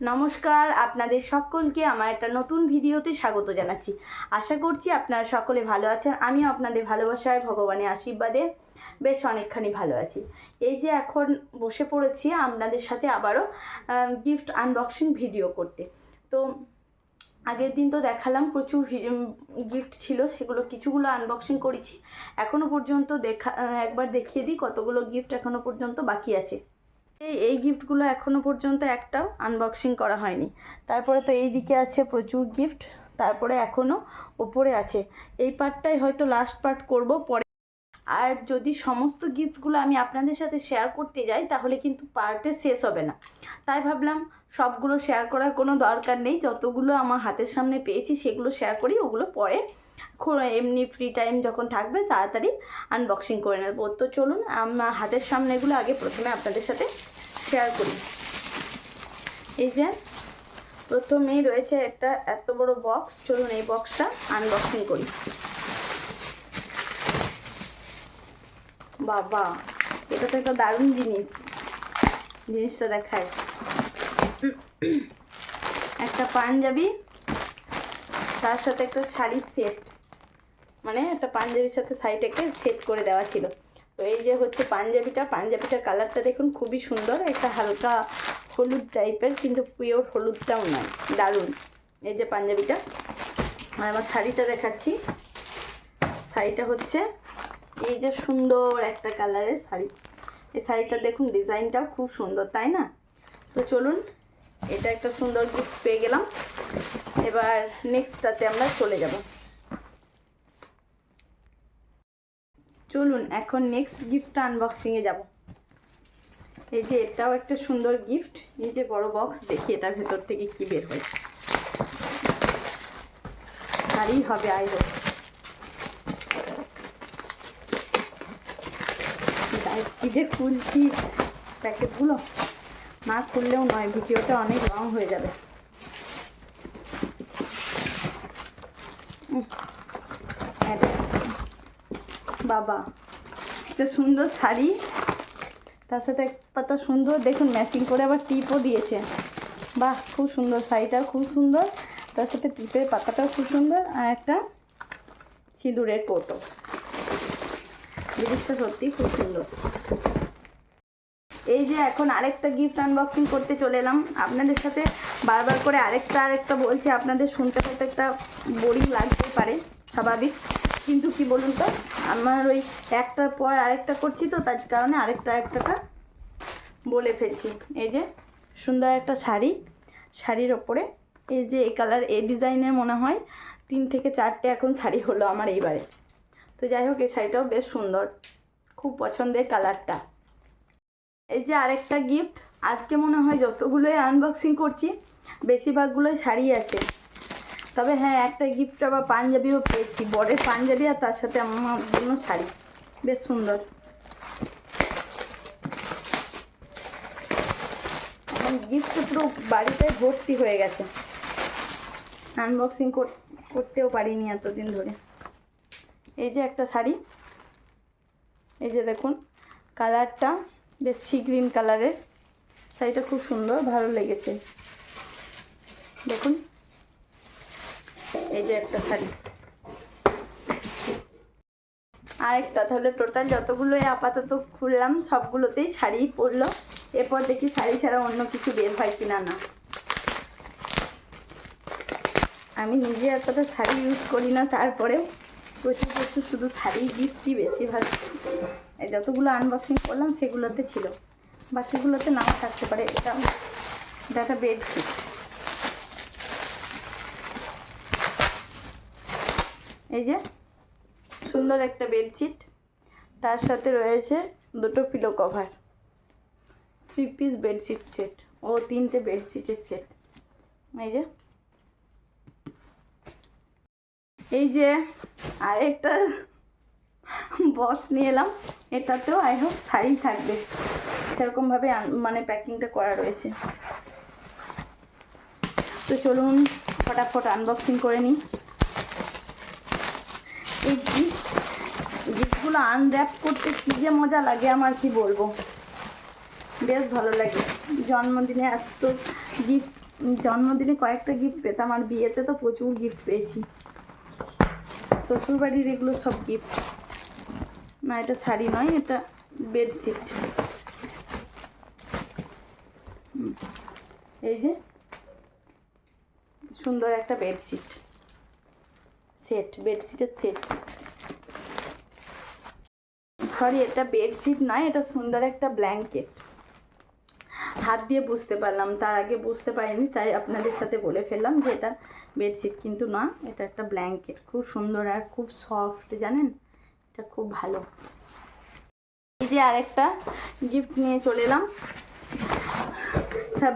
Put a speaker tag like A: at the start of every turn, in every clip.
A: নমস্কার, আপনাদের সকলকে আমার একটা নতুন ভিডিওতে স্বাগত জানাচ্ছি। আশা করছি আপনারা সকলে ভালো আছেন, আমিও আপনাদের ভালোবাসায়, ভগবানের আশীর্বাদে বেশ অনেকখানি ভালো আছি। এই যে এখন বসে পড়েছি, আপনাদের সাথে আবারও গিফট আনবক্সিং ভিডিও করতে। তো আগের দিন তো দেখালাম, প্রচুর গিফট ছিল, সেগুলো কিছুগুলো আনবক্সিং করেছি। এখনও পর্যন্ত দেখা একবার দেখিয়ে দিই কতগুলো গিফট এখনও পর্যন্ত বাকি আছে। এই এই গিফটগুলো এখনও পর্যন্ত একটাও আনবক্সিং করা হয়নি। তারপরে তো এই দিকে আছে প্রচুর গিফট তারপরে এখনও ওপরে আছে। এই পার্টটাই হয়তো লাস্ট পার্ট করব পরে। আর যদি সমস্ত গিফটগুলো আমি আপনাদের সাথে শেয়ার করতে যাই, তাহলে কিন্তু পার্টে শেষ হবে না। তাই ভাবলাম সবগুলো শেয়ার করার কোনো দরকার নেই। যতগুলো আমার হাতের সামনে পেয়েছি, সেগুলো শেয়ার করি, ওগুলো পরে এমনি ফ্রি টাইম যখন থাকবে, তাড়াতাড়ি আনবক্সিং করে নেব। তো চলুন, আমার হাতের সামনেগুলো আগে প্রথমে আপনাদের সাথে শেয়ার করি। এই যে, প্রথমেই রয়েছে একটা এত বড় বক্স চলুন এই বক্সটা আনবক্সিং করি। বাবা, এটা তো একটা দারুণ জিনিস। জিনিসটা দেখায়। একটা পাঞ্জাবি, তার সাথে একটা শাড়ির সেট মানে একটা পাঞ্জাবির সাথে শাড়িটাকে সেট করে দেওয়া ছিল। তো এই যে হচ্ছে পাঞ্জাবিটা, পাঞ্জাবিটার কালারটা দেখুন খুবই সুন্দর, একটা হালকা হলুদ টাইপের, কিন্তু পিওর হলুদটাও নয় দারুণ। এই যে পাঞ্জাবিটা, আর আমার শাড়িটা দেখাচ্ছি। শাড়িটা হচ্ছে এই যে সুন্দর একটা কালারের শাড়ি। এই শাড়িটা দেখুন ডিজাইনটাও খুব সুন্দর, তাই না? তো চলুন, এটা একটা সুন্দর গিফট পেয়ে গেলাম। এবার নেক্সটটাতে আমরা চলে যাব। চলুন, এখন নেক্সট গিফটটা আনবক্সিংয়ে যাব। এই যে এটাও একটা সুন্দর গিফট এই যে বড় বক্স দেখি এটা ভেতর থেকে কি বের হয়। শাড়ি হবে আই হোক, কি যে খুলছি প্যাকেটগুলো। না খুললেও নয়, ভিডিওটা অনেক লং হয়ে যাবে। বাবা। একটা সুন্দর শাড়ি, তার সাথে এক পাতা সুন্দর, দেখুন ম্যাচিং করে আবার টিপও দিয়েছে। বাহ, খুব সুন্দর শাড়িটাও খুব সুন্দর, তার সাথে টিপের পাতাটাও খুব সুন্দর, আর একটা সিঁদুরের কোটো জিনিসটা সত্যি খুব সুন্দর। এই যে এখন আরেকটা গিফট আনবক্সিং করতে চলে এলাম। আপনাদের সাথে বারবার করে আরেকটা আরেকটা বলছি, আপনাদের শুনতে হয়তো একটা বোরিং লাগতে পারে, স্বাভাবিক। কিন্তু কি বলুন তো? আমার ওই একটার পর আরেকটা করছি তো, তার কারণে আরেকটা একটাটা বলে ফেলছি। এই যে সুন্দর একটা শাড়ি, শাড়ির ওপরে এই যে এই কালার এই ডিজাইনের মনে হয় তিন থেকে চারটে এখন শাড়ি হলো আমার এইবারে। তো যাই হোক, এই শাড়িটাও বেশ সুন্দর, খুব পছন্দের কালারটা এই যে আরেকটা গিফট আজকে মনে হয় যতগুলোই আনবক্সিং করছি, বেশিরভাগগুলোই শাড়ি আছে। তবে হ্যাঁ একটা গিফট আবার পাঞ্জাবিও পেয়েছি। বরের পাঞ্জাবি আর তার সাথে আমার জন্য শাড়ি। বেশ সুন্দর। গিফট পুরো বাড়িতে ভর্তি হয়ে গেছে। আনবক্সিং করতেও পারিনি এতদিন ধরে। এই যে একটা শাড়ি। এই যে দেখুন, কালারটা বেশ সি গ্রিন কালারের। শাড়িটা খুব সুন্দর, ভালো লেগেছে। দেখুন। এই যে একটা শাড়ি। আরেকটা, তাহলে টোটাল যতগুলোই আপাতত খুললাম, সবগুলোতেই শাড়িই পরলো। এরপর দেখি শাড়ি ছাড়া অন্য কিছু বের হয় কিনা না। আমি নিজে এতটা শাড়ি ইউজ করি না তারপরেও প্রচুর প্রচুর শুধু শাড়ি গিফটই বেশিরভাগ যতগুলো আনবক্সিং করলাম, সেগুলোতে ছিল। বাকিগুলোতে নাও থাকতে পারে, এটা এটা একটা বেডশিট এই যে, সুন্দর একটা বেডশিট। তার সাথে রয়েছে দুটো pillow cover three piece bedsheet set ও তিনটে বেডশিটের সেট এই যে। এই যে, আরেকটা বক্স নিয়ে এলাম। এটাতেও আই হোপ শাড়ি থাকবে। সেরকমভাবে মানে প্যাকিংটা করা রয়েছে। তো চলুন, ফটাফট আনবক্সিং করে নিই এই গিফট গিফটগুলো আনর্যাপ করতে কী যে মজা লাগে আমার কি বলব? বেশ ভালো লাগে। জন্মদিনে এত গিফট জন্মদিনে কয়েকটা গিফট পেতাম, আর বিয়েতে তো প্রচুর গিফট পেয়েছি। শ্বশুরবাড়ির এগুলো সব গিফট না, এটা শাড়ি নয়, এটা বেডশিট। এই যে সুন্দর একটা বেডশিট। সেট, বেডশিটের সেট। সরি, এটা বেডশিট নয়, এটা সুন্দর একটা ব্ল্যাঙ্কেট হাত দিয়ে বুঝতে পারলাম, তার আগে বুঝতে পারিনি, তাই আপনাদের সাথে বলে ফেললাম যে এটা বেডশিট কিন্তু না, এটা একটা ব্ল্যাঙ্কেট খুব সুন্দর আর খুব সফট জানেন? এটা খুব ভালো। এই যে আরেকটা গিফট নিয়ে চলে এলাম।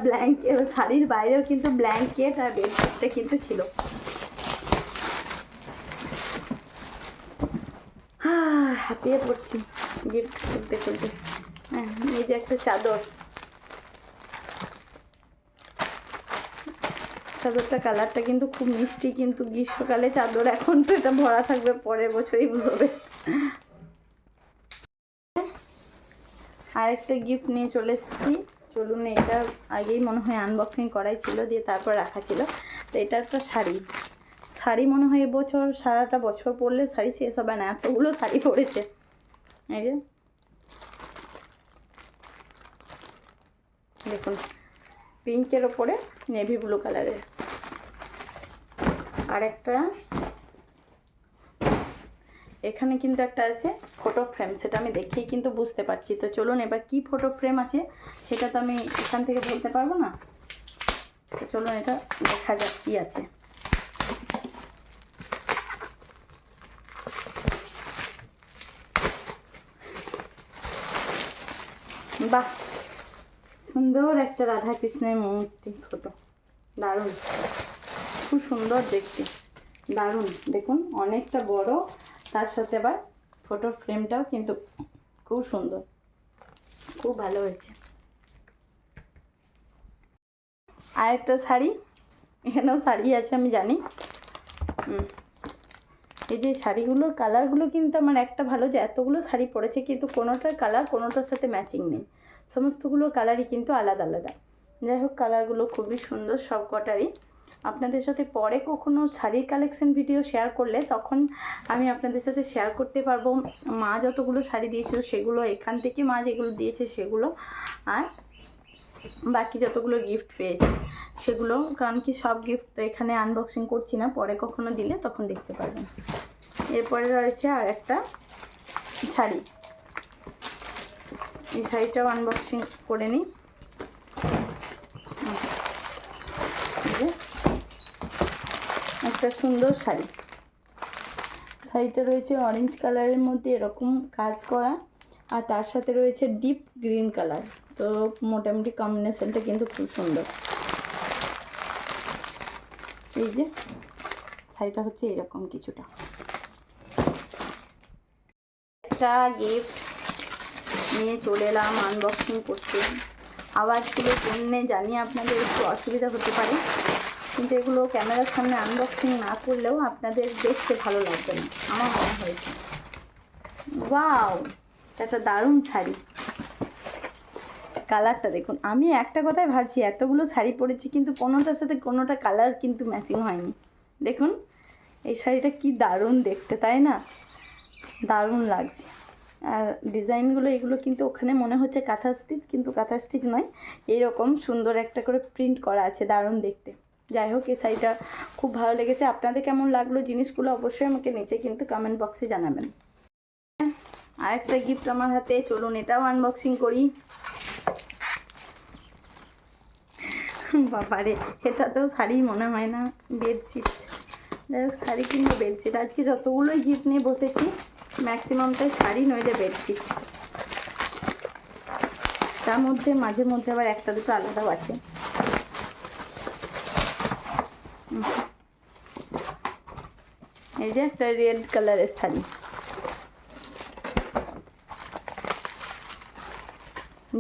A: ব্ল্যাঙ্কেট শাড়ির বাইরেও কিন্তু ব্ল্যাঙ্কেট আর বেডশিটটা কিন্তু ছিল। হাঁপিয়ে পড়ছি। গিফট খুলতে খুলতে। হ্যাঁ এই যে একটা চাদর। চাদরটা কালারটা কিন্তু খুব মিষ্টি, কিন্তু গ্রীষ্মকালে চাদর এখন তো এটা ভরা থাকবে, পরের বছরই বুঝবে। আরেকটা গিফট নিয়ে চলে এসেছি। চলুন এটা আগেই মনে হয় আনবক্সিং করাই ছিল, দিয়ে তারপর রাখা ছিল। তো এটা একটা শাড়ি। শাড়ি মনে হয় এবছর সারাটা বছর পরলে শাড়ি শেষ হবে না, এতগুলো শাড়ি পরেছে। এই যে। দেখুন, পিঙ্কের ওপরে নেভি ব্লু কালারের আর একটা এখানে কিন্তু একটা আছে ফটো ফ্রেম সেটা আমি দেখেই কিন্তু বুঝতে পারছি। তো চলুন এবার কি ফটো ফ্রেম আছে, সেটা তো আমি এখান থেকে বলতে পারব না। তো চলুন এটা দেখা যাক কি আছে। বাহ, সুন্দর একটা রাধা কৃষ্ণের মূর্তি ফটো দারুণ। খুব সুন্দর দেখতে, দারুণ। দেখুন, অনেকটা বড়, তার সাথে আবার ফটো ফ্রেমটাও কিন্তু খুব সুন্দর। খুব ভালো হয়েছে। আর একটা শাড়ি, এখানেও শাড়ি আছে, আমি জানি। এই যে শাড়িগুলোর কালারগুলো কিন্তু আমার একটা ভালো যে, এতগুলো শাড়ি পরেছে কিন্তু কোনোটার কালার কোনোটার সাথে ম্যাচিং নেই। সমস্তগুলো কালারই কিন্তু আলাদা আলাদা। যাই হোক কালারগুলো খুবই সুন্দর সব কটারই আপনাদের সাথে পরে কখনো শাড়ির কালেকশন ভিডিও শেয়ার করলে তখন আমি আপনাদের সাথে শেয়ার করতে পারব। মা যতগুলো শাড়ি দিয়েছিল সেগুলো, এখান থেকে মা যেগুলো দিয়েছে সেগুলো, আর বাকি যতগুলো গিফট পেয়েছি সেগুলো, কারণ কি সব গিফট তো এখানে আনবক্সিং করছি না, পরে কখনো দিলে তখন দেখতে পারবেন। এরপরে রয়েছে আর একটা শাড়ি। এই শাড়িটাও আনবক্সিং করে নিই। একটা সুন্দর শাড়ি। শাড়িটা রয়েছে অরেঞ্জ কালারের মধ্যে এরকম কাজ করা, আর তার সাথে রয়েছে ডিপ গ্রিন কালার তো মোটামুটি কম্বিনেশনটা কিন্তু খুব সুন্দর। এই যে, শাড়িটা হচ্ছে এরকম কিছুটা। একটা গিফট নিয়ে চলে এলাম আনবক্সিং করতে। আওয়াজগুলোর জন্য জানি আপনাদের একটু অসুবিধা হতে পারে। কিন্তু এগুলো ক্যামেরার সামনে আনবক্সিং না করলেও আপনাদের দেখতে ভালো লাগবে না। আমার মনে হয়েছে। ওয়াও একটা দারুণ শাড়ি। কালারটা দেখুন, আমি একটা কথাই ভাবছি, এতগুলো শাড়ি পরেছি, কিন্তু কোনোটার সাথে কোনোটা কালার কিন্তু ম্যাচিং হয়নি। দেখুন, এই শাড়িটা কি দারুণ দেখতে, তাই না? দারুণ লাগছে। আর ডিজাইনগুলো এগুলো কিন্তু ওখানে মনে হচ্ছে কাঁথা স্টিচ, কিন্তু কাঁথা স্টিচ নয়। এইরকম সুন্দর একটা করে প্রিন্ট করা আছে, দারুণ দেখতে। যাই হোক এই শাড়িটা খুব ভালো লেগেছে। আপনাদের কেমন লাগল জিনিসগুলো অবশ্যই আমাকে নিচে কিন্তু কমেন্ট বক্সে জানাবেন। আরেকটা গিফট আমার হাতে, চলুন এটাও আনবক্সিং করি। বাবারে, এটা তো শাড়ি মনে হয় না বেডশিট যাই হোক, শাড়ি কিংবা বেডশিট আজকে যতগুলোই গিফট নিয়ে বসেছি ম্যাক্সিমামটাই শাড়ি, নইলে বেডশিট। তার মধ্যে, মাঝে মধ্যে আবার একটা, দুটো আলাদাও আছে। এই যে একটা রেড কালারের শাড়ি।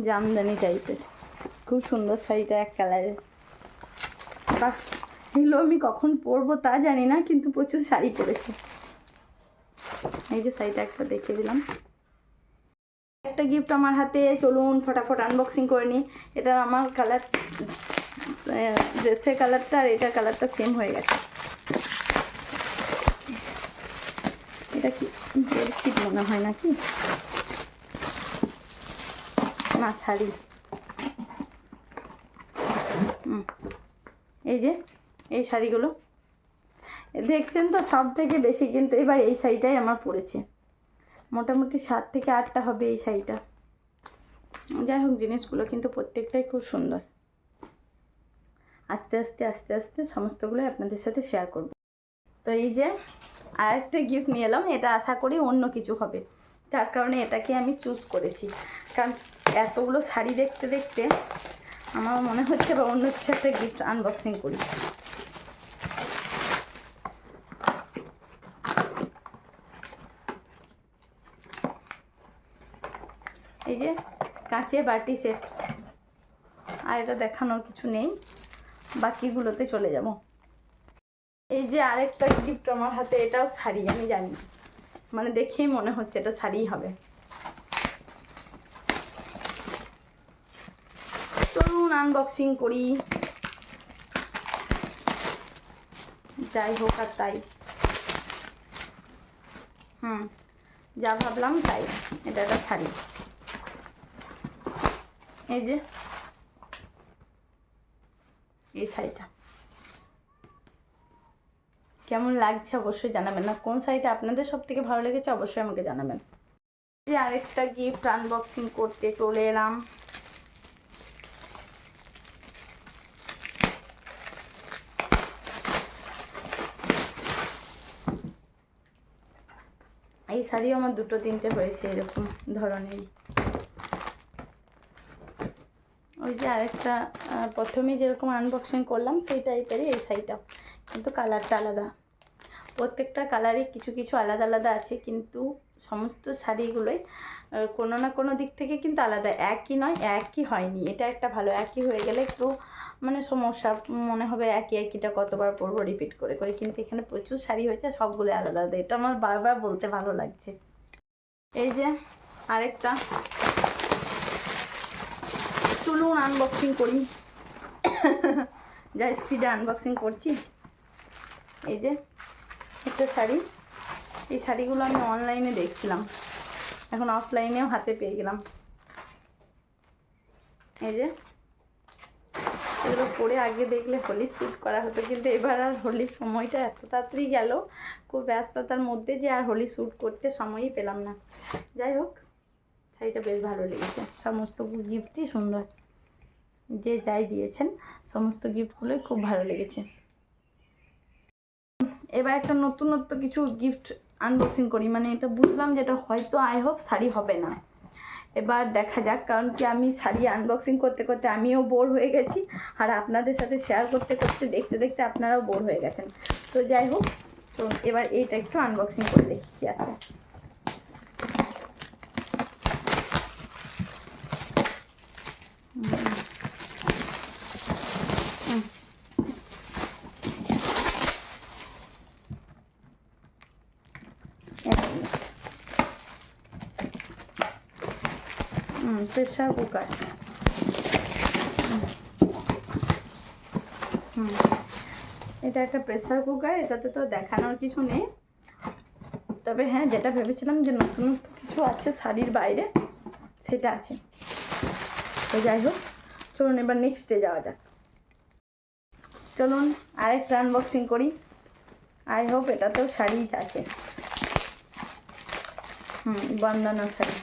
A: জামদানি টাইপের খুব সুন্দর শাড়িটা এক কালারের বাহ, এগুলো আমি কখন পরবো তা জানি না, কিন্তু প্রচুর শাড়ি পরেছি। এই যে শাড়িটা একটা দেখে দিলাম। একটা গিফট আমার হাতে, চলুন ফটাফট আনবক্সিং করে নিই। এটা আমার কালার ড্রেসের কালারটা আর এটার কালারটা সেম হয়ে গেছে। এটা কি বেডশিট মনে হয় নাকি? না, শাড়ি। এই যে, এই শাড়িগুলো। দেখছেন তো, সব থেকে বেশি কিন্তু এবার এই শাড়িটাই আমার পড়েছে। মোটামুটি সাত থেকে আটটা হবে এই শাড়িটা। যাই হোক, জিনিসগুলো কিন্তু প্রত্যেকটাই খুব সুন্দর। আস্তে আস্তে আস্তে আস্তে সমস্তগুলো আপনাদের সাথে শেয়ার করব। তো এই যে আরেকটা গিফট নিয়ে এলাম, এটা আশা করি অন্য কিছু হবে। তার কারণে এটাকে আমি চুজ করেছি। কারণ এতগুলো শাড়ি দেখতে দেখতে আমার মনে হচ্ছে বা অন্য কিছু একটা গিফট আনবক্সিং করি এই যে কাঁচের বাটি সেট আর এটা দেখানোর কিছু নেই। বাকিগুলোতে চলে যাব। এই যে আরেকটা গিফট আমার হাতে, এটাও শাড়ি, আমি জানি। মানে দেখেই মনে হচ্ছে এটা শাড়িই হবে। চলুন আনবক্সিং করি। যাই হোক আর তাই। হুম, যা ভাবলাম তাই। এটা একটা শাড়ি। এই যে। এই শাড়িটা। কেমন লাগছে অবশ্যই জানাবেন না। কোন শাড়িটা আপনাদের সব থেকে ভালো লেগেছে অবশ্যই আমাকে জানাবেন। যে আরেকটা গিফট আনবক্সিং করতে চলে এলাম। এই শাড়িও আমার দুটো তিনটে হয়েছে এরকম ধরনের। ওই যে আরেকটা আহ, প্রথমেই যেরকম আনবক্সিং করলাম সেই টাইপেরই এই শাড়িটা। কিন্তু কালারটা আলাদা। প্রত্যেকটা কালারই কিছু কিছু আলাদা আলাদা আছে কিন্তু সমস্ত শাড়িগুলোই কোনো না কোনো দিক থেকে কিন্তু আলাদা। একই নয় একই হয়নি। এটা একটা ভালো একই হয়ে গেলে একটু মানে সমস্যা মনে হবে একই একইটা কতবার পরবো রিপিট করে করে। কিন্তু এখানে প্রচুর শাড়ি হয়েছে সবগুলো আলাদা আলাদা। এটা আমার বারবার বলতে ভালো লাগছে। এই যে আরেকটা চলুন আনবক্সিং করি। যা স্পিডে আনবক্সিং করছি। এই যে, একটা শাড়ি। এই শাড়িগুলো আমি অনলাইনে দেখছিলাম। এখন অফলাইনেও হাতে পেয়ে গেলাম। এই যে, এগুলো পরে আগে দেখলে হোলি শ্যুট করা হতো, কিন্তু এবার আর হোলির সময়টা এত তাড়াতাড়ি গেল। খুব ব্যস্ততার মধ্যে যে আর হোলি শ্যুট করতে সময়ই পেলাম না। যাই হোক, শাড়িটা বেশ ভালো লেগেছে। সমস্ত গিফটই সুন্দর। যে যাই দিয়েছেন, সমস্ত গিফটগুলোই খুব ভালো লেগেছে। এবার একটা নতুনত্ব কিছু গিফট আনবক্সিং করি। মানে এটা বুঝলাম যেটা হয়তো আই হোপ শাড়ি হবে না। এবার দেখা যাক, কারণ কি আমি শাড়ি আনবক্সিং করতে করতে আমিও বোর হয়ে গেছি। আর আপনাদের সাথে শেয়ার করতে করতে, দেখতে দেখতে আপনারাও বোর হয়ে গেছেন। তো যাই হোক, তো এবার এইটা একটু আনবক্সিং করে দেখি কী আছে। প্রেশার কুকার হুম। এটা একটা প্রেশার কুকার এটাতে তো দেখানোর কিছু নেই। তবে হ্যাঁ যেটা ভেবেছিলাম যে নতুন কিছু আছে শাড়ির বাইরে, সেটা আছে। তো যাই হোক, চলুন এবার নেক্সটে যাওয়া যাক। চলুন, আরেকটা আনবক্সিং করি। আই হোপ এটাতেও শাড়ি আছে। হুম, বন্দনা শাড়ি।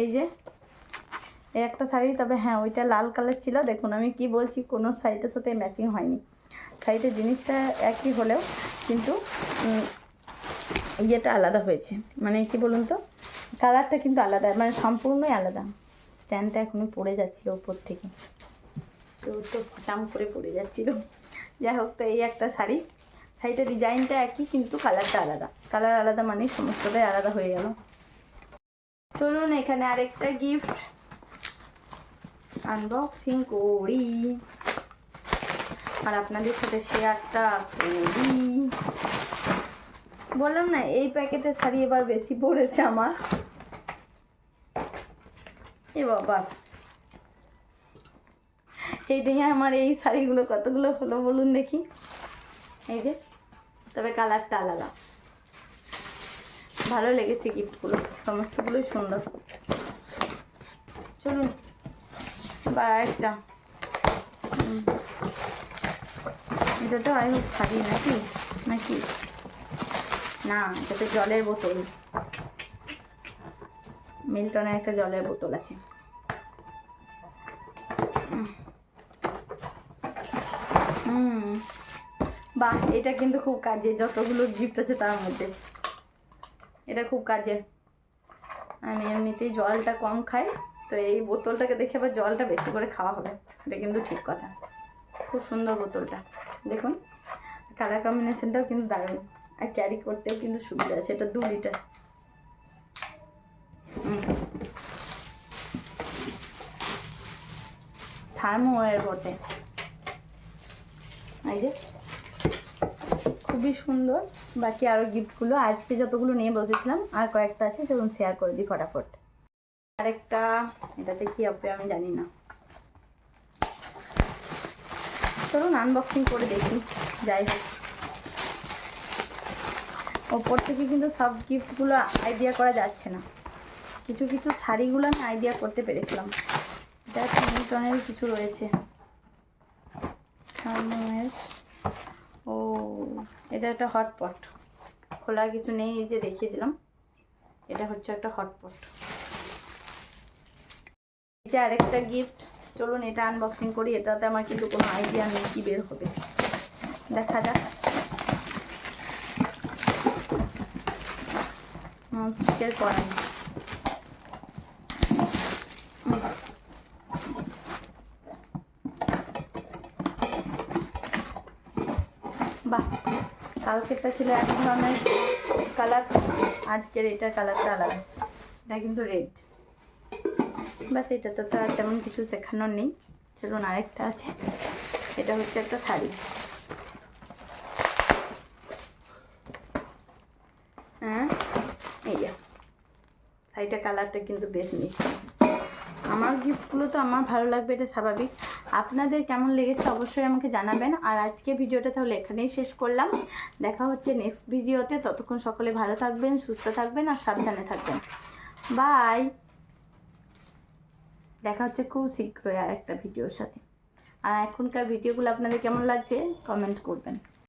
A: এই যে, এই একটা শাড়ি, তবে হ্যাঁ ওইটা লাল কালার ছিল। দেখুন, আমি কি বলছি, কোনো শাড়িটার সাথে ম্যাচিং হয়নি। শাড়িটার জিনিসটা একই হলেও কিন্তু ইয়েটা আলাদা হয়েছে। মানে কি বলুন তো কালারটা কিন্তু আলাদা মানে সম্পূর্ণই আলাদা। স্ট্যান্ডটা এখনও পড়ে যাচ্ছিল ওপর থেকে। তো তো ফটাম করে পড়ে যাচ্ছিল। যাই হোক, তো এই একটা শাড়ি। শাড়িটার ডিজাইনটা একই, কিন্তু কালারটা আলাদা। কালার আলাদা মানে সমস্তটাই আলাদা হয়ে গেল। চলুন, এখানে আরেকটা গিফট আনবক্সিং করি। আর আপনাদের সাথে শেয়ারটা করি। বললাম না, এই প্যাকেটের শাড়ি এবার বেশি পড়েছে আমার। এ বাবা। এই দেখে আমার এই শাড়িগুলো কতগুলো হলো বলুন দেখি। এই যে, তবে কালারটা আলাদা। ভালো লেগেছে গিফটগুলো সমস্তগুলোই সুন্দর। চলুন, বা একটা। এটা তো আই হোক নাকি? নাকি? না, এটা তো জলের বোতল। মিল্টনের একটা জলের বোতল আছে। হুম বাহ, এটা কিন্তু খুব কাজে, যতগুলো গিফট আছে তার মধ্যে। এটা খুব কাজের আমি এমনিতেই জলটা কম খাই, তো এই বোতলটাকে দেখে আবার জলটা বেশি করে খাওয়া হবে। এটা কিন্তু ঠিক কথা। খুব সুন্দর বোতলটা। দেখুন কালার কম্বিনেশনটাও কিন্তু দারুণ। আর ক্যারি করতেও কিন্তু সুবিধা আছে, এটা দু লিটার থার্মোওয়ার বটে। এই যে খুবই সুন্দর। বাকি আরও গিফটগুলো আজকে যতগুলো নিয়ে বসেছিলাম, আর কয়েকটা আছে সেগুলো শেয়ার করে দিই ফটাফট। আরেকটা, এটাতে কি হবে আমি জানি না। চলুন আনবক্সিং করে দেখি। যাই হোক। ওপর থেকে কিন্তু সব গিফটগুলো আইডিয়া করা যাচ্ছে না। কিছু কিছু শাড়িগুলো আমি আইডিয়া করতে পেরেছিলাম। এটা কিছু রয়েছে। ও, এটা একটা হটপট খোলার কিছু নেই, এই যে দেখিয়ে দিলাম। এটা হচ্ছে একটা হটপট এই যে আরেকটা গিফট চলুন এটা আনবক্সিং করি, এটাতে আমার কিন্তু কোনো আইডিয়া নেই কি বের হবে। দেখা যাক। ননস্টিকের কড়াই বাহ কালকেরটা ছিল এক ধরনের কালার আজকের এটা কালারটা আলাদা। এটা কিন্তু রেড বাস এটা তো আর তেমন কিছু শেখানোর নেই। চলুন আরেকটা আছে। এটা হচ্ছে একটা শাড়ি। হ্যাঁ? এই শাড়িটা কালারটা কিন্তু বেশ মিষ্টি। আমার গিফটগুলো তো আমার ভালো লাগবে, এটা স্বাভাবিক। আপনাদের কেমন লেগেছে অবশ্যই আমাকে জানাবেন। আর আজকে ভিডিওটা তাহলে এখানেই শেষ করলাম। দেখা হচ্ছে নেক্সট ভিডিওতে ততক্ষণ সকলে ভালো থাকবেন, সুস্থ থাকবেন আর সাবধানে থাকবেন। বাই দেখা হচ্ছে খুব শীঘ্রই আর একটা ভিডিওর সাথে। আর এখনকার ভিডিওগুলো আপনাদের কেমন লাগছে? কমেন্ট করবেন।